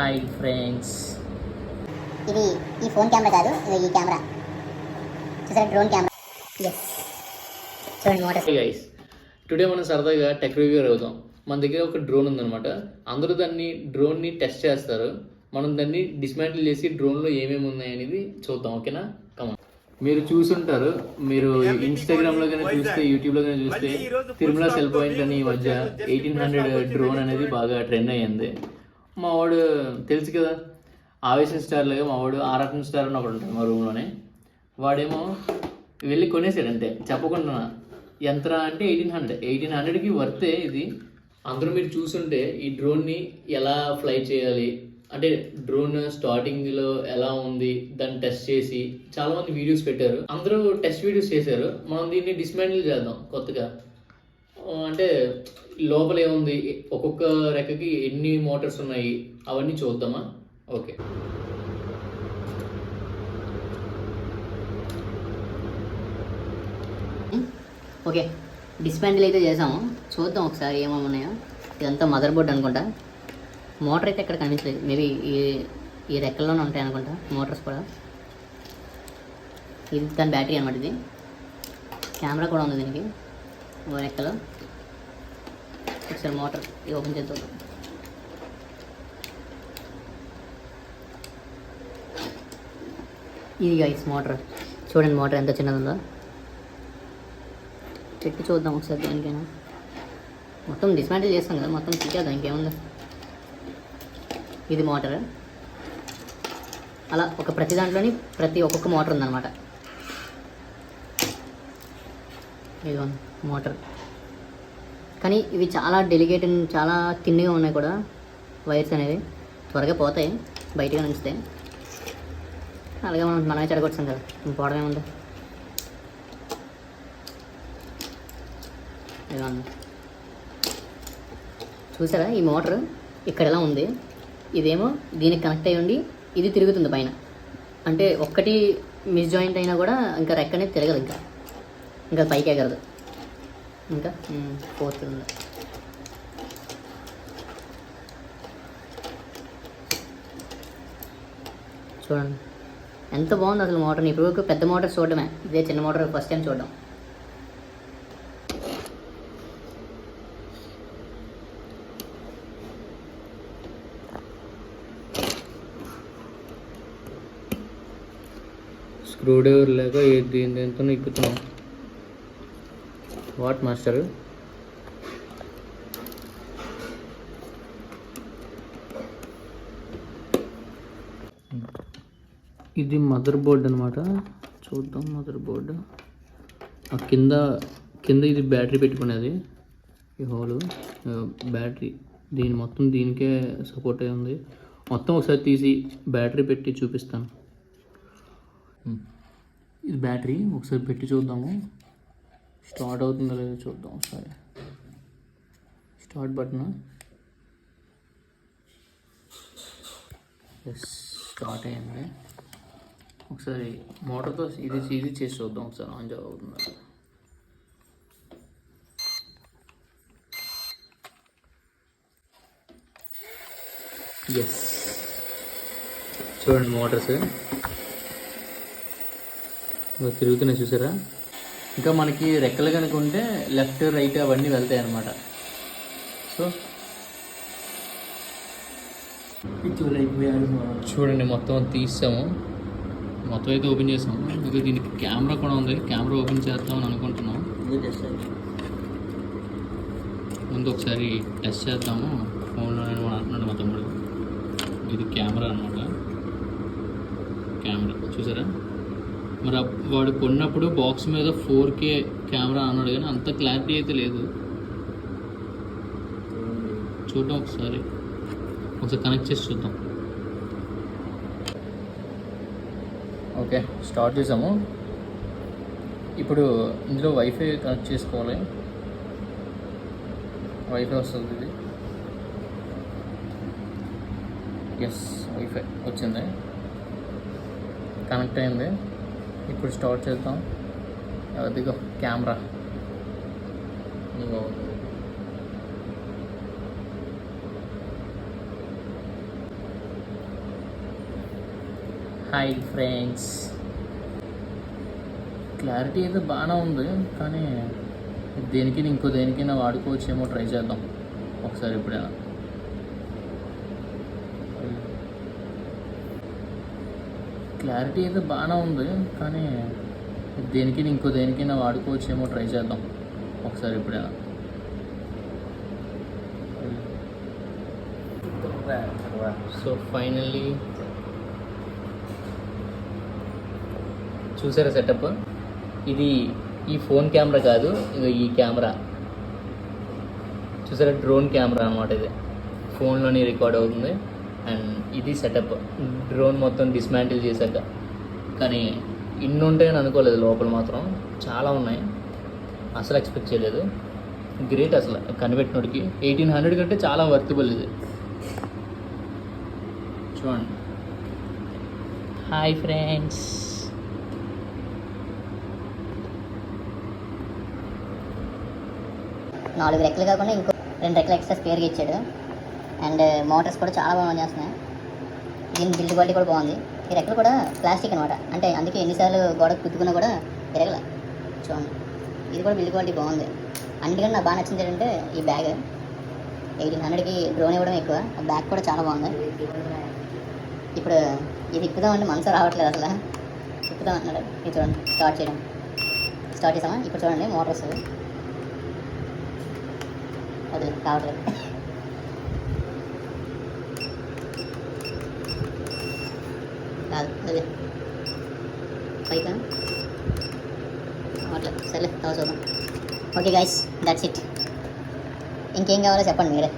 Hi friends ఇది ఈ phone camera కాదు ఇది ఈ కెమెరా. చూసారా డ్రోన్ కెమెరా? ఎస్ చూడండి మోటార్. గైస్ టుడే మనం సరదాగా టెక్ రివ్యూ అవుతాం మన దగ్గర ఒక డ్రోన్ ఉందన్నమాట. అందరూ దాన్ని డ్రోన్ని టెస్ట్ చేస్తారు. మనం దాన్ని డిస్మాంటిల్ చేసి డ్రోన్లో ఏమేమి ఉన్నాయి అనేది చూద్దాం ఓకేనా కమా మీరు చూసుంటారు. మీరు ఇన్స్టాగ్రామ్లో కానీ చూస్తే యూట్యూబ్లో కానీ చూస్తే తిరుమల సెల్ పాయింట్ అని ఈ మధ్య ఎయిటీన్ హండ్రెడ్ డ్రోన్ అనేది బాగా ట్రెండ్ అయ్యింది. మా వాడు తెలుసు కదా. ఆవేశం స్టార్లాగా మా వాడు ఆరాటం స్టార్ అని ఒకడు ఉంటాడు మా రూమ్లోనే వాడేమో వెళ్ళి కొనేసాడు అంతే. చెప్పకుండా ఎంత అంటే ఎయిటీన్ హండ్రెడ్ ఎయిటీన్ హండ్రెడ్కి వర్తే ఇది. అందరూ మీరు చూసుంటే ఈ డ్రోన్ని ఎలా ఫ్లై చేయాలి? అంటే డ్రోన్ స్టార్టింగ్లో ఎలా ఉంది? దాన్ని టెస్ట్ చేసి చాలామంది వీడియోస్ పెట్టారు. అందరూ టెస్ట్ వీడియోస్ చేశారు. మనం దీన్ని డిస్మాండిల్ చేద్దాం కొత్తగా. అంటే లోపల ఏముంది ఒక్కొక్క రెక్కకి ఎన్ని మోటార్స్ ఉన్నాయి? అవన్నీ చూద్దామా? ఓకే. ఓకే. డిస్మాండిల్ అయితే చేసాము. చూద్దాం ఒకసారి ఏమేమి ఉన్నాయో. ఇదంతా మదర్ బోర్డ్ అనుకుంటా. మోటార్ అయితే ఎక్కడ కనిపించలేదు. మేబీ ఈ ఈ రెక్కల్లోనే ఉంటాయి అనుకుంటా. మోటార్స్ కూడా. ఇది దాని బ్యాటరీ అనమాట ఇది. కెమెరా కూడా ఉంది దీనికి. ఓ రెక్కలో. ఒకసారి మోటార్ ఇది ఓపెన్ చేద్దాం ఇది గైస్ మోటార్ చూడండి మోటార్ ఎంత చిన్నది ఉందో పెట్టి చూద్దాం ఒకసారి దానికైనా మొత్తం డిస్మాంటిల్ చేస్తాం కదా మొత్తం తిట్టేద్దాం ఇంకేముంది ఇది మోటార్ అలా ఒక ప్రతి దాంట్లోని ప్రతి ఒక్కొక్క మోటార్ ఉందన్నమాట ఇది మోటార్ కానీ ఇవి చాలా డెలికేట్ చాలా తిన్నిగా ఉన్నాయి కూడా వైర్స్ అనేవి. త్వరగా పోతాయి బయటగా నుంచితే. అలాగే మనం మనమే చెడగొచ్చాం కదా పోవడమే ఉంది చూసారా ఈ మోటార్? ఇక్కడ ఎలా ఉంది? ఇదేమో దీనికి కనెక్ట్ అయ్యి ఉండి ఇది తిరుగుతుంది పైన. అంటే ఒక్కటి మిస్ జాయింట్ అయినా కూడా ఇంకా రెక్కనే తిరగదు ఇంకా. ఇంకా పైకి ఎగరదు. ఇంకా ఫోర్త్ ఉంది చూడండి ఎంత బాగుంది అసలు మోటార్ ఇప్పుడు వరకు పెద్ద మోటార్ చూడడమే ఇదే చిన్న మోటార్ ఫస్ట్ టైం చూడడం స్క్రూ డ్రైవర్ లేక ఏ- దీని దీంతో ఎక్కుతున్నాం వాట్ మాస్టర్? ఇది మదర్ బోర్డ్ అనమాట చూద్దాం మదర్ బోర్డు. ఆ కింద కింద ఇది బ్యాటరీ పెట్టుకునేది. ఈ హోలు. బ్యాటరీ. దీని మొత్తం దీనికే సపోర్ట్ అయి ఉంది. మొత్తం ఒకసారి తీసి బ్యాటరీ పెట్టి చూపిస్తాను. ఇది బ్యాటరీ. ఒకసారి పెట్టి చూద్దాము. స్టార్ట్ అవుతుందో లేదో చూద్దాం ఒకసారి స్టార్ట్ బటన్? ఎస్ స్టార్ట్ అయింది. ఒకసారి మోటార్తో ఇది ఇది చేసి చూద్దాం ఒకసారి ఆన్ అవుతుందా ఎస్ చూడండి మోటార్స్. తిరుగుతున్నాయి చూసారా? ఇంకా మనకి రెక్కలు కనుక ఉంటే లెఫ్ట్ రైట్ అవన్నీ వెళ్తాయి అన్నమాట. సో చూడండి మొత్తం తీసాము మొత్తం అయితే ఓపెన్ చేసాము. ఇంకా దీనికి కెమెరా కూడా ఉంది. కెమెరా ఓపెన్ చేద్దామని అనుకుంటున్నాం. ముందు ఒకసారి టెస్ట్ చేద్దాము. ఫోన్లో అంటున్నాడు మా తమ్ముడు. ఇది కెమెరా అనమాట కెమెరా. చూసారా? మరి వాడు కొన్నప్పుడు బాక్స్ మీద ఫోర్ కే కెమెరా అన్నాడు కానీ అంత క్లారిటీ అయితే లేదు. చూద్దాం ఒకసారి. ఒకసారి కనెక్ట్ చేసి చూద్దాం. ఓకే స్టార్ట్ చేసాము. ఇప్పుడు ఇందులో వైఫై కనెక్ట్ చేసుకోవాలి. వైఫై వస్తుంది ఇది. ఎస్ వైఫై వచ్చింది. కనెక్ట్ అయింది. ఇప్పుడు స్టార్ట్ చేద్దాం. అదిగో కెమెరా. నువ్వు. Hi friends. క్లారిటీ అయితే బాగానే ఉంది కానీ దేనికైనా ఇంకో దేనికైనా వాడుకోవచ్చేమో ట్రై చేద్దాం. ఒకసారి ఎప్పుడైనా. క్లారిటీ అయితే బాగానే ఉంది కానీ దేనికి ఇంకో దేనికైనా వాడుకోవచ్చేమో ట్రై చేద్దాం. ఒకసారి ఎప్పుడైనా సో ఫైనల్లీ చూసారా సెటప్? ఇది ఈ ఫోన్ కెమెరా కాదు ఇది ఈ కెమెరా. చూసారా డ్రోన్ కెమెరా అనమాట ఇది. ఫోన్లోనే రికార్డ్ అవుతుంది. అండ్ ఇది సెటప్ డ్రోన్ మొత్తం డిస్మాంటిల్ చేశాక. కానీ ఇన్ని ఉంటాయని అనుకోలేదు లోపల మాత్రం. చాలా ఉన్నాయి. అసలు ఎక్స్పెక్ట్ చేయలేదు. గ్రేట్ అసలు. కనిపెట్టినోడికి. ఎయిటీన్ హండ్రెడ్ కంటే చాలా వర్తబుల్ ఇది. చూడండి. హాయ్ ఫ్రెండ్స్ నాలుగు రెక్కలు కాకుండా ఇంకో రెండు రెక్కలు ఎక్స్ట్రా స్పేర్గా ఇచ్చాడు. అండ్ మోటార్స్ కూడా చాలా బాగా చేస్తున్నాయి దీని బిల్డ్ క్వాలిటీ కూడా బాగుంది. ఈ రెక్కలు కూడా ప్లాస్టిక్ అనమాట అంటే అందుకే ఎన్నిసార్లు గోడకు కుద్దుకున్నా కూడా ఎరగల చూడండి. ఇది కూడా బిల్డ్ క్వాలిటీ బాగుంది. అన్నిటికన్నా నాకు బాగా నచ్చింది ఏంటంటే ఈ బ్యాగ్. ఎయిటీన్ హండ్రెడ్కి డ్రోన్ ఇవ్వడం ఎక్కువ. ఆ బ్యాగ్ కూడా చాలా బాగుంది. ఇప్పుడు ఇది ఇప్పుదామంటే మనసు రావట్లేదు అసలు. ఇప్పుదాం అంటున్నాడు ఇది చూడండి. స్టార్ట్ చేయడం. స్టార్ట్ చేసామా? ఇప్పుడు చూడండి మోటార్ వస్తుంది అది కావట్లేదు కాదు అది. పైగా అట్లా సరే తర్వాత చూద్దాం. ఓకే గైస్ దట్స్ ఇట్ ఇంకేం కావాలో చెప్పండి మీరే.